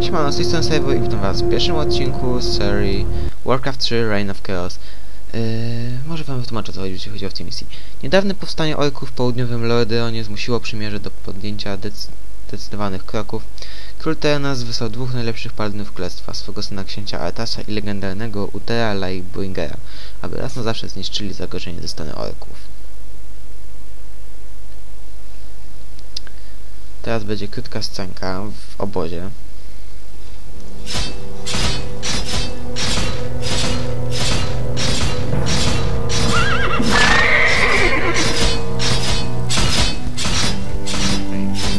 Siemano, z tej strony i witam was w pierwszym odcinku z serii Warcraft 3 Reign of Chaos. Yy, może wam wytłumaczę co chodzi, jeśli chodzi o tę misję. Niedawne powstanie orków w południowym Lordeonie zmusiło przymierze do podjęcia dec zdecydowanych kroków. Król Terenas wysłał dwóch najlepszych paladynów królestwa, swego syna księcia Artasa i legendarnego Utera Lightbringera, aby raz na zawsze zniszczyli zagrożenie ze strony orków. Teraz będzie krótka scenka w obozie.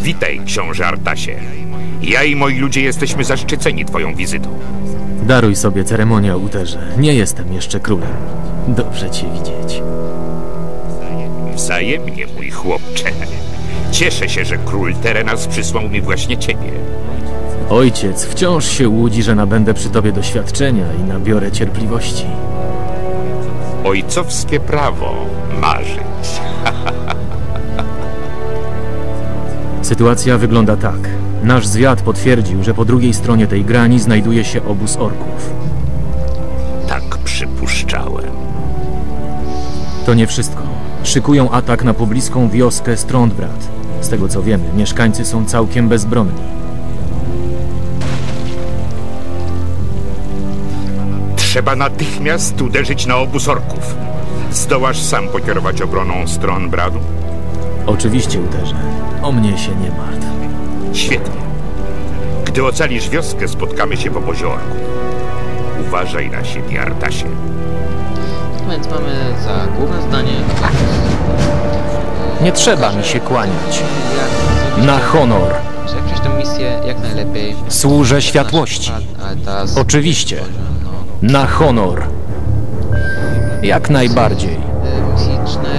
Witaj, książę Artasie. Ja i moi ludzie jesteśmy zaszczyceni twoją wizytą. Daruj sobie ceremonię o uterze. Nie jestem jeszcze królem. Dobrze cię widzieć. Wzajemnie, mój chłopcze. Cieszę się, że król Terenas przysłał mi właśnie ciebie. Ojciec wciąż się łudzi, że nabędę przy tobie doświadczenia i nabiorę cierpliwości. Ojcowskie prawo marzyć. Sytuacja wygląda tak. Nasz zwiad potwierdził, że po drugiej stronie tej grani znajduje się obóz orków. Tak przypuszczałem. To nie wszystko. Szykują atak na pobliską wioskę Strondbrat. Z tego co wiemy, mieszkańcy są całkiem bezbronni. Trzeba natychmiast uderzyć na obóz orków. Zdołasz sam pokierować obroną stron Bradu? Oczywiście uderzę. O mnie się nie martw. Świetnie. Gdy ocalisz wioskę, spotkamy się w obozie orków. Uważaj na siebie, Artasie. Więc mamy za główne zdanie Nie trzeba mi się kłaniać. zrobić Na honor. Służę światłości. Oczywiście. No, Na honor. Jak najbardziej.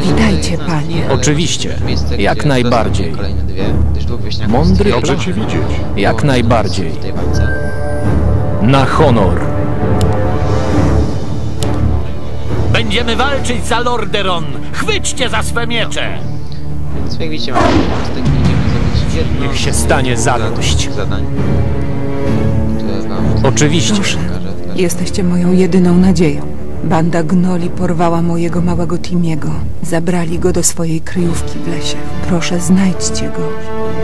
Witajcie, panie. Oczywiście. Jak najbardziej. Mądry plan. że widzieć. Jak najbardziej. Na honor. Będziemy walczyć za Lorderon! Chwyćcie za swe miecze! Więc jak widzicie, mamy jedno Niech się stanie zadość. zadań, Oczywiście. Proszę. Jesteście moją jedyną nadzieją. Banda gnoli porwała mojego małego Timiego. Zabrali go do swojej kryjówki w lesie. Proszę, znajdźcie go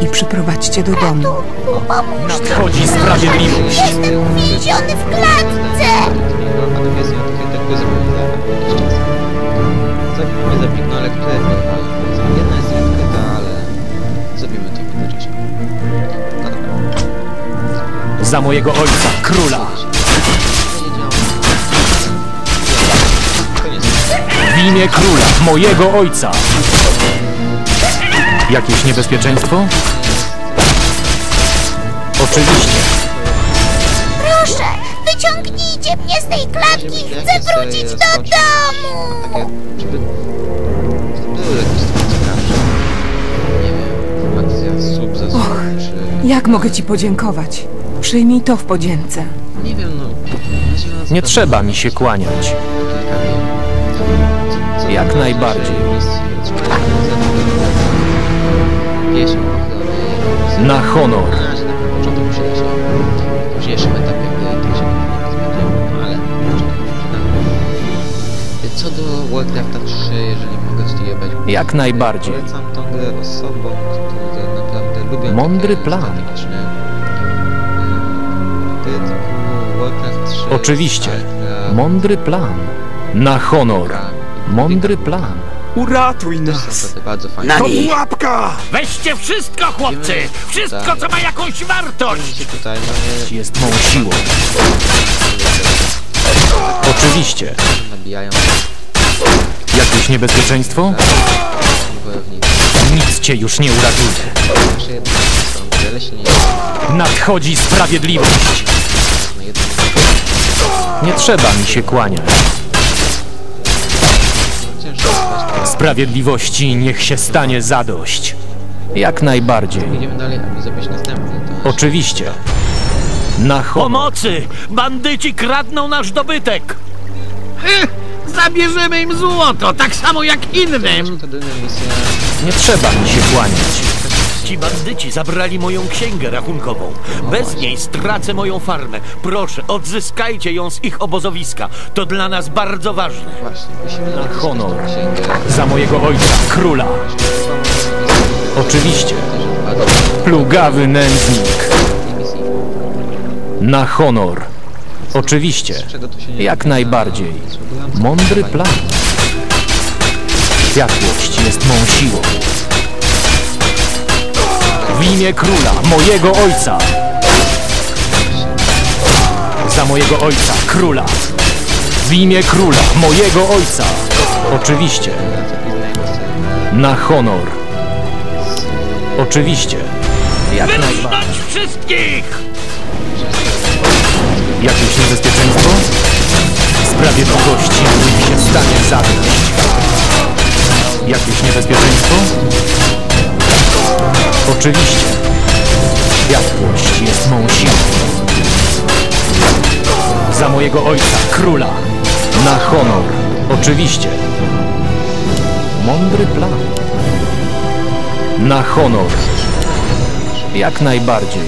i przyprowadźcie do domu. Nadchodzi sprawiedliwość. Jestem uwięziony w klatce! Zabijmy ale. Jedna jest odkryta, ale zabijmy to. Za mojego ojca, króla. Imię króla, mojego ojca. Jakieś niebezpieczeństwo? Oczywiście. Proszę, wyciągnijcie mnie z tej klatki, chcę wrócić do domu! Takie, żeby... Były jakieś takie ciekawsze. Nie wiem, akcja sub za sub, Och. Jak mogę ci podziękować? Przyjmij to w podzięce. Nie wiem, no... Nie trzeba mi się kłaniać. Kilka Jak najbardziej. Na honor. Co do Warcrafta 3, jeżeli mogę tutaj jebać... Jak najbardziej. Polecam tą grę osobom, które naprawdę lubią Mądry takie plan. 3, Oczywiście. Mądry plan. Na honor. Mądry plan. Uratuj nas! tacy bardzo fajne. To pułapka! Weźcie wszystko, chłopcy! Wszystko, co ma jakąś wartość! Tutaj mamy Jest mą siłą. Oczywiście. nabijają Jakieś niebezpieczeństwo? wojownicy. Nic cię już nie uratuje. Nadchodzi sprawiedliwość. Nie trzeba mi się kłaniać. Sprawiedliwości niech się stanie zadość. Jak najbardziej. Idziemy dalej, aby zrobić następny. To Oczywiście. Na honor. Pomocy! Bandyci kradną nasz dobytek! Zabierzemy im złoto, tak samo jak innym! Nie trzeba mi się kłaniać. Ci bandyci zabrali moją księgę rachunkową. Bez niej stracę moją farmę. Proszę, odzyskajcie ją z ich obozowiska. To dla nas bardzo ważne. Właśnie, musimy odzyskać honor. księgę. Za mojego ojca, króla. Oczywiście. Plugawy nędznik. Na honor. Oczywiście. Jak najbardziej. Mądry plan. Światłość jest mą siłą. W imię króla, mojego ojca. Za mojego ojca, króla. W imię króla, mojego ojca. Oczywiście. Na honor. Oczywiście. Jak wszystkich! Jakieś niebezpieczeństwo? Sprawiedliwości nie się w stanie zadość. Jakieś niebezpieczeństwo? Oczywiście. Światłość jest mą siłą. Za mojego ojca, króla. Na honor. Oczywiście. Mądry plan. Na honor. Jak najbardziej.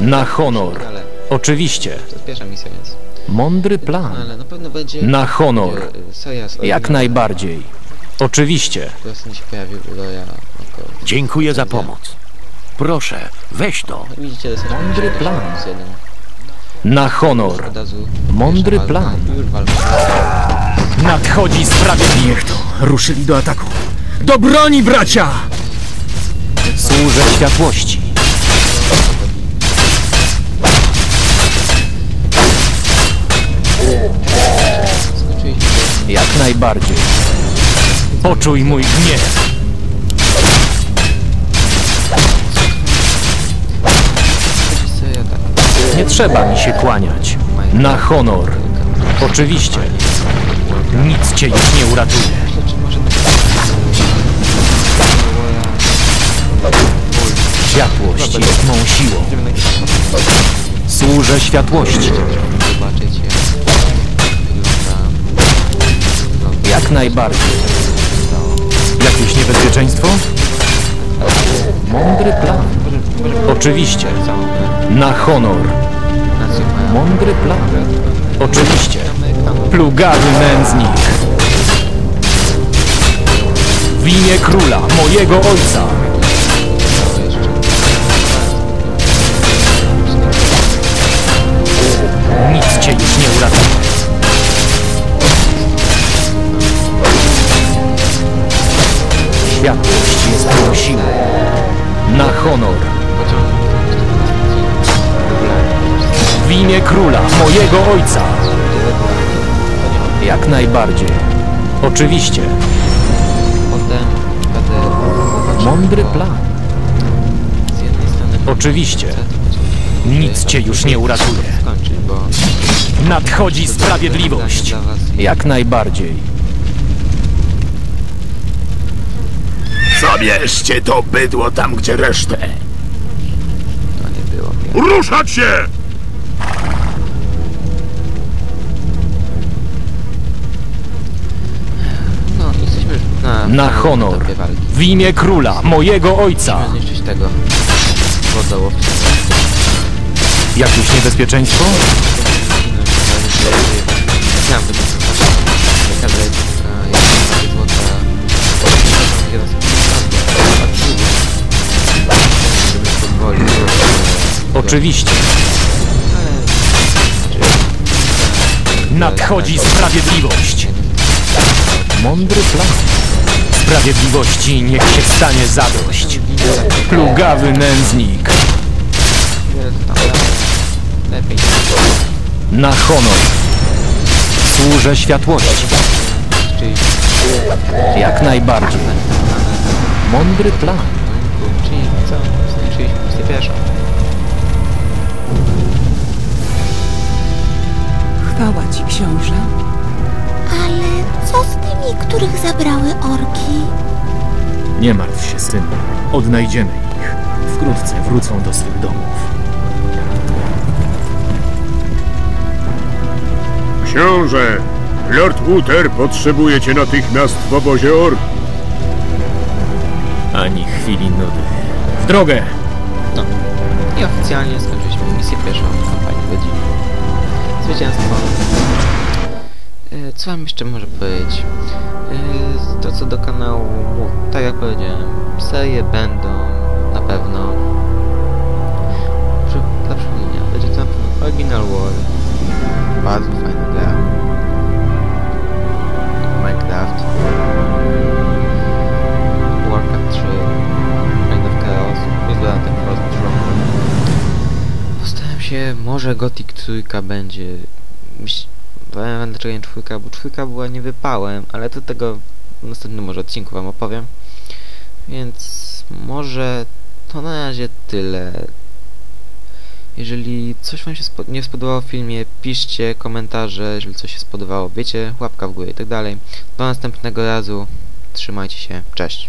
Na honor. Oczywiście. Mądry plan. na honor. Jak najbardziej. Oczywiście. Dziękuję za pomoc. Proszę, weź to. Mądry plan. Na honor. Mądry plan. Nadchodzi sprawiedliwość. Ruszyli do ataku. Do broni, bracia! Służę światłości. Jak najbardziej. Poczuj mój gniew. Nie trzeba mi się kłaniać. Na honor. Oczywiście. Nic cię już nie uratuje. Światłość jest mą siłą. Służę światłości. Jak najbardziej. Jakieś niebezpieczeństwo? Mądry plan. Oczywiście. Na honor. Mądry plan. Oczywiście. Plugawy nędznik. W imię króla, mojego ojca. Nic cię już nie uratuje. Światłość jest siłą. Na honor. W imię króla, mojego ojca. Jak najbardziej. Oczywiście. Potem będę Mądry plan. Z jednej strony... Oczywiście. Nic cię już nie uratuje. Nadchodzi sprawiedliwość. Jak najbardziej. Zabierzcie to bydło tam, gdzie resztę. To nie było. Ruszać się! Na... Honor. W imię króla, mojego ojca. Musimy zniszczyć tego. Jakieś niebezpieczeństwo? Pozwolić. Oczywiście. Nadchodzi sprawiedliwość. Mądry plan. Sprawiedliwości niech się stanie zadość. Plugawy nędznik. Na honor. Służę światłości. Jak najbardziej. Mądry plan. Czyli co? Chwała ci, książę. Co z tymi, których zabrały orki? Nie martw się, synu. Odnajdziemy ich. Wkrótce wrócą do swych domów. Książę, Lord Uther potrzebuje cię natychmiast w obozie ork. Ani chwili nudy. W drogę! I oficjalnie skończyliśmy misję pierwszą w kampanii godziny. Zwycięstwo. E, Co wam jeszcze może powiedzieć? E, To co do kanału, tak jak powiedziałem, serie będą na pewno. Dla przypomnienia, będzie to na pewno Original War. Bardzo fajna gra. Minecraft. Warcraft 3. Reign of Chaos. Plus dodatek Frost Throne. Postaram się, może Gothic trójka będzie. Powiem dlaczego nie czwórka, bo czwórka była niewypałem, ale to tego w następnym może odcinku wam opowiem. Więc może to na razie tyle. Jeżeli coś wam się nie spodobało w filmie, piszcie komentarze, jeżeli coś się spodobało, wiecie, łapka w górę i tak dalej. Do następnego razu, trzymajcie się, cześć.